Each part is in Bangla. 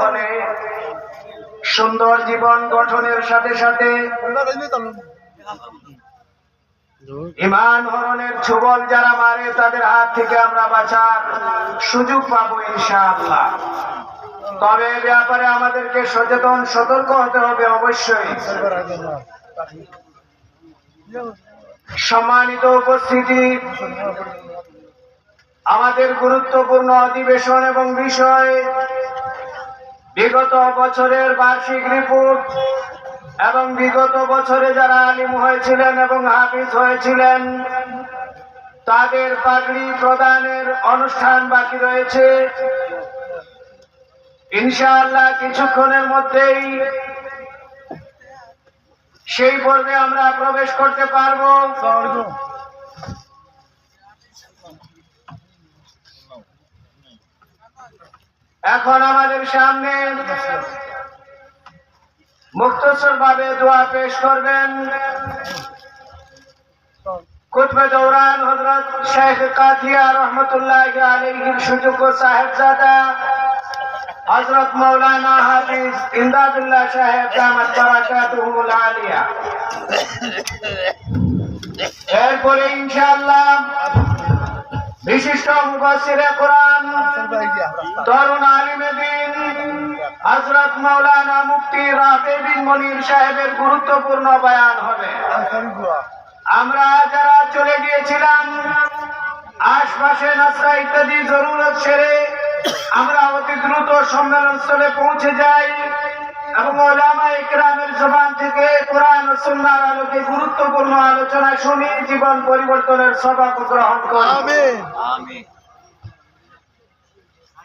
হলে সুন্দর জীবন গঠনের সাথে সাথে ইমান হরণের ছুবল যারা মারে, তাদের হাত থেকে আমরা বাঁচার সুযোগ পাবো ইনশাআল্লাহ। তবে এ ব্যাপারে আমাদেরকে সচেতন, সতর্ক হতে হবে অবশ্যই। সম্মানিত উপস্থিতি, আমাদের গুরুত্বপূর্ণ অধিবেশন এবং বিষয় বিগত বছরের বার্ষিক রিপোর্ট এবং বিগত বছরে যারা আলিম হয়েছিলেন এবং হাফিজ হয়েছিলেন, তাদের পাগড়ি প্রদানের অনুষ্ঠান বাকি রয়েছে। ইনশাআল্লাহ কিছুক্ষণের মধ্যেই সেই পর্বে আমরা প্রবেশ করতে পারব। এখন আমাদের সামনে মুক্তসর ভাবে দোয়া পেশ করবেন। কুতবে দৌরান হজরত শেখ কাথিয়া রহমতুল্লাহ সুযোগ্য হজরত মৌলানা হাফিজ সাহেব আলিয়া। এরপরে ইনশাআল্লাহ বিশিষ্ট মুফাসসিরে কোরআন তরুণ দিন। হযরত মুফতি রাফি বিন মনির সাহেবের গুরুত্বপূর্ণ বয়ান হবে। আমরা যারা চলে গিয়েছিলাম আশপাশে নাসরা ইত্যাদি জরুরত সেরে আমরা অতি দ্রুত সম্মেলন স্থলে পৌঁছে যাই এবং ওলামা ইকরামের জবান থেকে কোরআন ও সুন্নাহর আলোকে গুরুত্বপূর্ণ আলোচনা শুনি জীবন পরিবর্তনের সবাক গ্রহণ করি।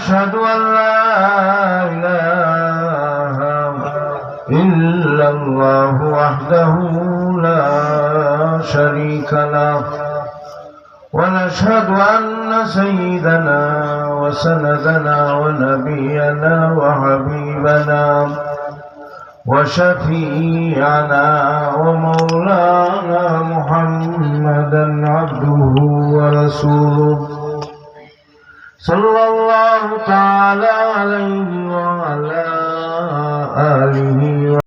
ونشهد أن لا إله إلا الله وحده لا شريك له. ونشهد أن سيدنا وسندنا ونبينا وحبيبنا وشفيعنا ومولانا محمدا الله تعالى عليه وعلى آله